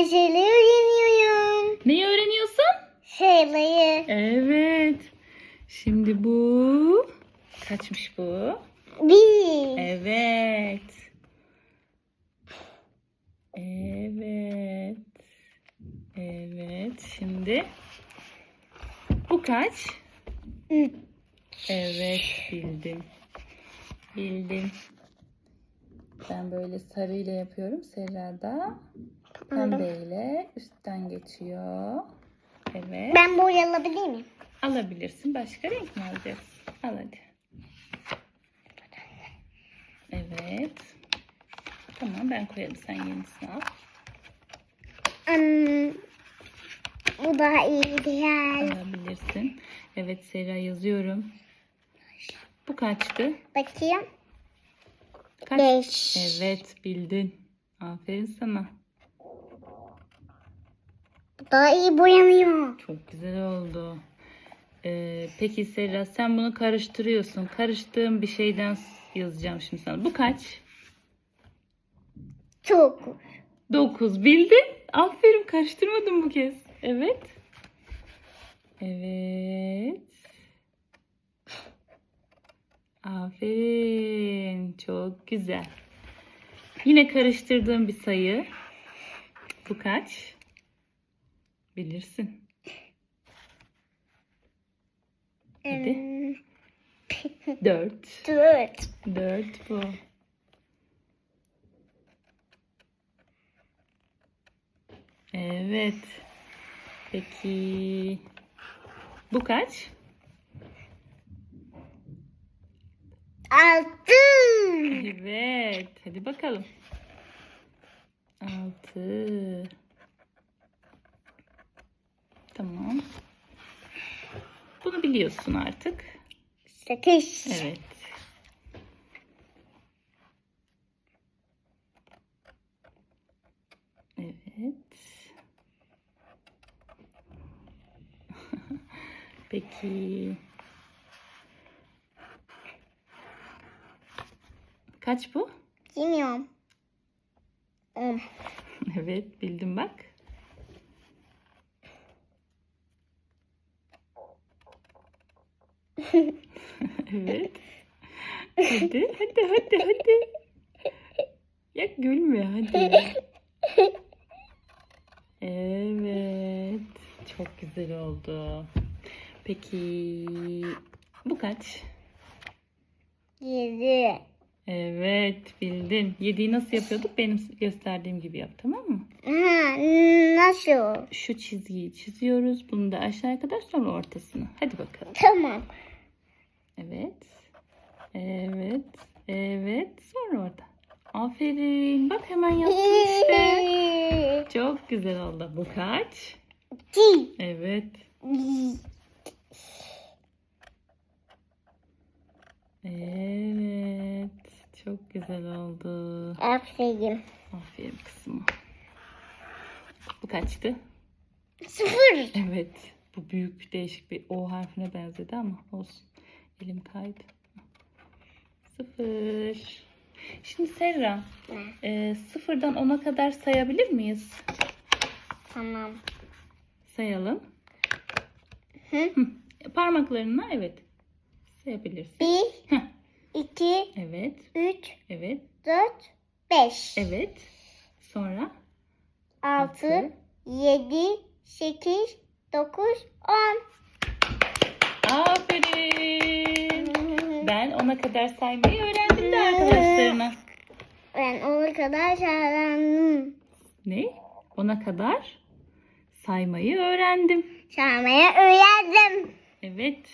Ben şeyleri öğreniyorum. Neyi öğreniyorsun? Şeyleri. Evet. Şimdi bu kaçmış bu? Bir. Evet. Evet. Evet. Şimdi bu kaç? Üç. Evet bildim. Bildim. Ben böyle sarıyla yapıyorum. Serra da pembeyle üstten geçiyor. Evet. Ben boya alabilir miyim? Alabilirsin. Başka renk mi alacaksın? Al hadi. Evet. Tamam ben koyarım. Sen yenisini al. Hmm, bu daha iyi değil. Alabilirsin. Evet Serra yazıyorum. Bu kaçtı? Bakayım. Kaç? Beş. Evet bildin. Aferin sana. Daha iyi boyanıyor. Çok güzel oldu. Ee, peki Serra sen bunu karıştırıyorsun. Karıştığın bir şeyden yazacağım şimdi sana. Bu kaç? Çok. 9 bildin. Aferin karıştırmadım bu kez. Evet. Evet. Aferin. Çok güzel. Yine karıştırdığım bir sayı. Bu kaç? Bilirsin. Hadi. Hmm, 4. dört. 4 bu. Evet. Peki. Bu kaç? Altı. Evet. Hadi bakalım. 6. Tamam. Bunu biliyorsun artık. Sekiz. Evet. Evet. Peki. Kaç bu? Bilmiyorum. On. Evet, bildim bak. evet. Hadi, hadi, hadi, hadi. Ya gülme hadi. Evet. Çok güzel oldu. Peki bu kaç? Yedi. Evet bildin. Yediği nasıl yapıyorduk? Benim gösterdiğim gibi yap tamam mı? Ha, nasıl? Şu çizgiyi çiziyoruz. Bunu da aşağıya kadar sonra ortasını. Hadi bakalım. Tamam. Evet. Evet. Evet. Sonra orada. Aferin. Bak hemen yaptın işte. Çok güzel oldu. Bu kaç? İki. Evet. Evet. Çok güzel oldu. Aferin. Aferin kızıma. Bu kaçtı? Sıfır. Evet. Bu büyük değişik bir O harfine benzedi ama olsun. Elim kaydı. Sıfır. Şimdi Serra, e, sıfırdan ona kadar sayabilir miyiz? Tamam. Sayalım. Hı? Hı. Parmaklarına evet. Sayabilirsin. Bir, Heh. iki, Evet. üç, Evet. dört, beş. Evet. Sonra Altı, Altı. yedi, sekiz, dokuz, on. aferin. Ona kadar saymayı öğrendim de arkadaşlarına. Ben ona kadar çalandım. Ne? Ona kadar saymayı öğrendim. Çalmaya öğrendim. Evet.